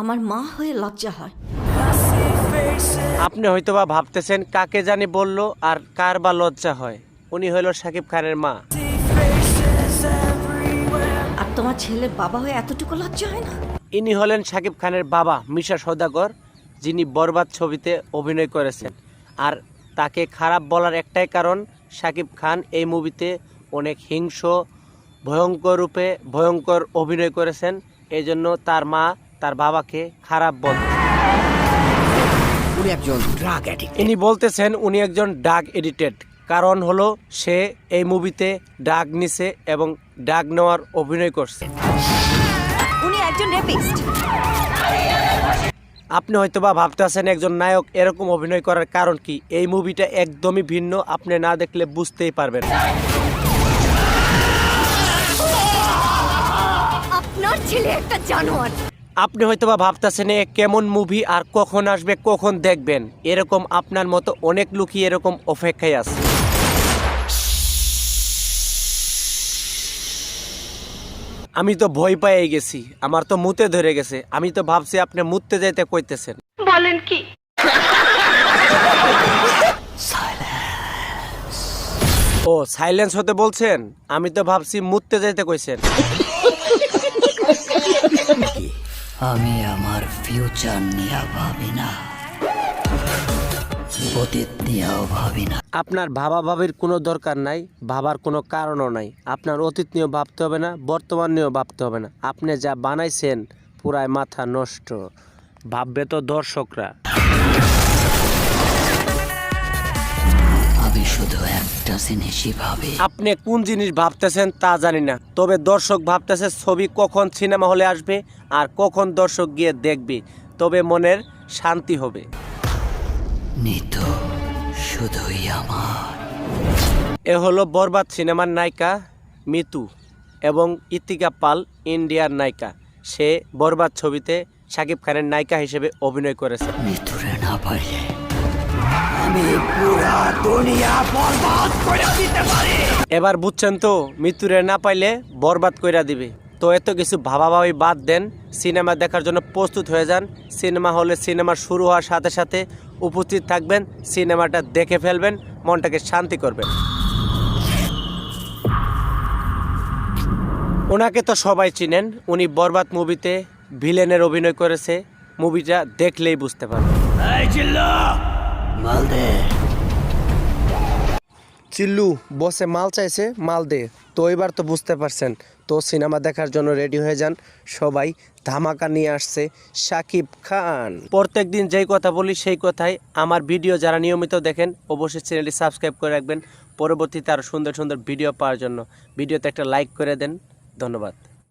আমার মা হয়ে লজ্জা হয়। আপনি হয়তোবা ভাবতেছেন কাকে জানি বলল আর কার বা লজ্জা হয়। উনি হইল সাকিব খানের মা। আর তোমার ছেলে বাবা হয়ে এতটুকু লজ্জা হয় না? ইনি হলেন সাকিব খানের বাবা মিশা সৌদাগর যিনি বরবাদ ছবিতে অভিনয় করেছেন। আর তাকে খারাপ বলার একটাই কারণ সাকিব খান এই মুভিতে অনেক হিংস্র ভয়ঙ্কর রূপে ভয়ঙ্কর অভিনয় করেছেন। এই জন্য তার মা তার বাবাকে খারাপ বল। উনি একজন ড্রাগ অ্যাডিক্ট ইনি বলতেছেন উনি একজন ডাগ এডিটেড কারণ হলো সে এই মুভিতে ডাগ নিছে এবং ডাগ নেওয়ার অভিনয় করছে। উনি একজন রেপিস্ট আপনি হয়তোবা ভাবতে আছেন একজন নায়ক এরকম অভিনয় করার কারণ কি? এই মুভিটা একদমই ভিন্ন আপনি না দেখলে বুঝতেই পারবেন। আপনার ছেলে একটা জানোয়ার। আপনি হয়তো বা ভাবতেছেন এ কেমন মুভি আর কখন আসবে কখন দেখবেন? এরকম আপনার মতো অনেক লোকই এরকম অপেক্ষায় আছে। আমি তো ভয় পেয়ে গেছি আমার তো মুতে ধরে গেছে আমি তো ভাবছি আপনি মুততে যাইতে কইতেছেন। বলেন কি? ও সাইলেন্স হতে বলছেন? আমি তো ভাবছি মুততে যাইতে কইছেন। আমি আমার ফিউচার নিয়ে ভাবি না। অতীত আপনার ভাবা ভাবির কোনো দরকার নাই, ভাবার কোনো কারণও নাই। আপনার অতীত নিয়েও ভাবতে হবে না, বর্তমান নিয়েও ভাবতে হবে না। আপনি যা বানাইছেন পুরায় মাথা নষ্ট। ভাববে তো দর্শকরা। আপনি কোন জিনিস ভাবতেছেন তা জানি না। তবে দর্শক ভাবতেছে ছবি কখন সিনেমা হলে আসবে আর কখন দর্শক গিয়ে দেখবে। তবে মনের শান্তি হবে। নিত শুধুই আমার। এ হলো বরবাদ সিনেমার নায়িকা মিতু এবং ইতিকা পাল ইন্ডিয়ার নায়িকা। সে বরবাদ ছবিতে শাকিব খানের নায়িকা হিসেবে অভিনয় করেছে। মৃত্যুরে না পাইলে আমি পুরা দুনিয়া বরবাদ করে দিতে পারি। এবার বুঝছেন তো মৃত্যুরে না পাইলে বরবাদ কইরা দিবে। তো এত কিছু ভাবাভাবি বাদ দেন সিনেমা দেখার জন্য প্রস্তুত হয়ে যান। সিনেমা হলে সিনেমা শুরু হওয়ার সাথে সাথে উপস্থিত থাকবেন সিনেমাটা দেখে ফেলবেন মনটাকে শান্তি করবেন। ওনাকে তো সবাই চিনেন উনি বরবাদ মুভিতে ভিলেনের অভিনয় করেছে মুভিটা দেখলেই বুঝতে পারবেন। মালদে চিল্লু বসে মাল চাইছে মাল দে। তো এবার তো বুঝতে পারছেন তো সিনেমা দেখার জন্য রেডি হয়ে যান সবাই। ধামাকা নিয়ে আসছে সাকিব খান। প্রত্যেক দিন যেই কথা বলি সেই কথাই। আমার ভিডিও যারা নিয়মিত দেখেন অবশ্যই চ্যানেলটি সাবস্ক্রাইব করে রাখবেন। পরবর্তীতে আরও সুন্দর সুন্দর ভিডিও পাওয়ার জন্য। ভিডিওতে একটা লাইক করে দেন। ধন্যবাদ।